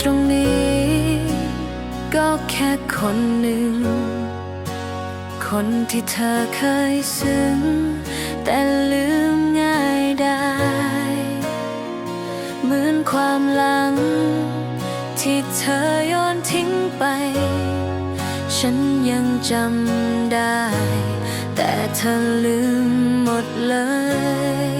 ตรงนี้ ก็แค่คนหนึ่ง คนที่เธอเคยซึ้ง แต่ลืมง่ายได้ เหมือนความหลัง ที่เธอย้อนทิ้งไป ฉันยังจำได้ แต่เธอลืมหมดเลย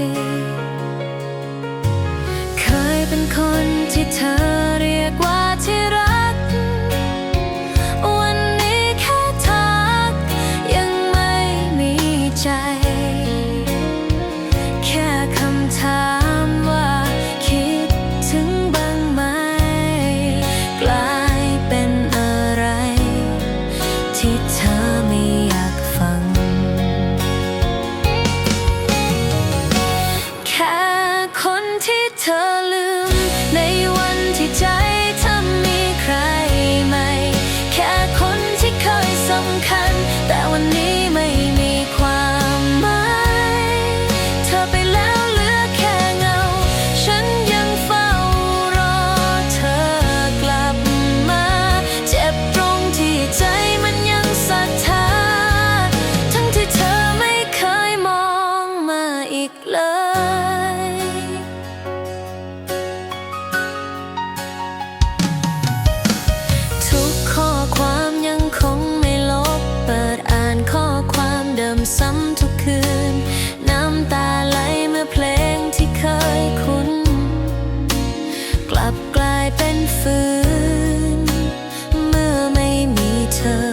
참.